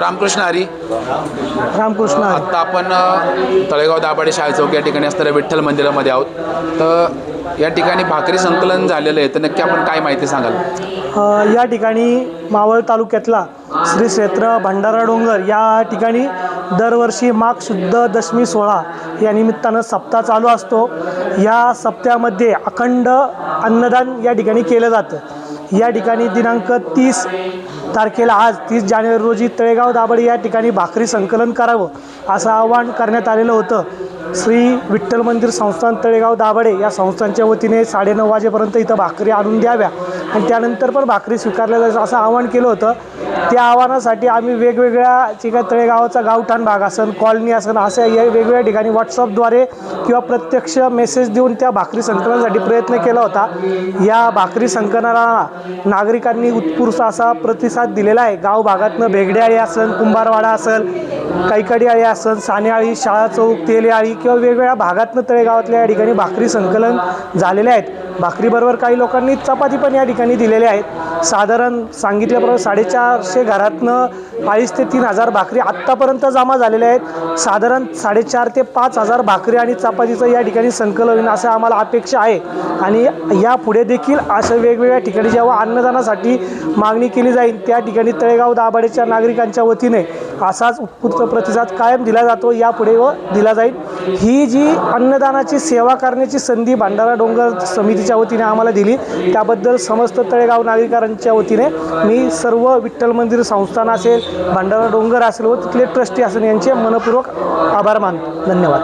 रामकृष्ण हरी. रामकृष्ण. आत्ता आपण तळेगाव दाभाडे शाळे चौक या ठिकाणी असणाऱ्या विठ्ठल मंदिरामध्ये आहोत. तर या ठिकाणी भाकरी संकलन झालेलं आहे तर नक्की आपण काय माहिती सांगाल? या ठिकाणी मावळ तालुक्यातला श्री क्षेत्र भंडारा डोंगर या ठिकाणी दरवर्षी माघ शुद्ध दशमी सोहळा या निमित्तानं सप्ताह चालू असतो. या सप्त्यामध्ये अखंड अन्नदान या ठिकाणी केलं जातं. या ठिकाणी दिनांक तीस तारखेला आज तीस जानेवारी रोजी तळेगाव दाभाडे या ठिकाणी भाकरी संकलन करावं असं आवाहन करण्यात आलेलं होतं. श्री विठ्ठल मंदिर संस्थान तळेगाव दाभाडे या संस्थांच्या वतीने साडेनऊ वाजेपर्यंत इथं भाकरी आणून द्याव्या आणि त्यानंतर पण भाकरी स्वीकारल्या जायचं असं आवाहन केलं होतं. त्या आव्हानासाठी आम्ही वेगवेगळ्या जे काय तळेगावाचा गावठाण भाग असेल कॉलनी असेल अशा या वेगवेगळ्या ठिकाणी व्हॉट्सअपद्वारे किंवा प्रत्यक्ष मेसेज देऊन त्या भाकरी संकलनासाठी प्रयत्न केला होता. या भाकरी संकलनाला नागरिकांनी उत्स्फूर्त असा प्रतिसाद दिलेला आहे. गाव भागातनं भेगड्याळी असेल कुंभारवाडा असेल कैकडीआळी असेल सानेआळी शाळा चौक तेलेआळी किंवा वेगवेगळ्या भागातनं तळेगावातल्या या ठिकाणी भाकरी संकलन झालेले आहेत. भाकरीबरोबर काही लोकांनी चपाती पण या ठिकाणी दिलेल्या आहेत. साधारण सांगितल्याप्रमाणे साडेचारशे घरातनं अडीच ते तीन हजार भाकरी आत्तापर्यंत जमा झालेल्या आहेत. साधारण साडेचार ते पाच हजार भाकरी आणि चपातीचं या ठिकाणी संकलन होईल असं आम्हाला अपेक्षा आहे. आणि यापुढे देखील असं वेगवेगळ्या ठिकाणी जेव्हा अन्नदानासाठी मागणी केली जाईल त्या ठिकाणी तळेगाव दाभाडेच्या नागरिकांच्या वतीने असाच उत्स्फूर्त प्रतिसाद कायम दिला जातो यापुढे व दिला जाईल. ही जी अन्नदानाची सेवा करण्याची संधी भंडारा डोंगर समितीच्या वतीने आम्हाला दिली त्याबद्दल समस्त तळेगाव नागरिकांच्या वतीने मी सर्व विठ्ठल मंदिर संस्थान असेल भंडारा डोंगर असेल व तिथले ट्रस्टी असेल यांचे मनपूर्वक आभार मानतो. धन्यवाद.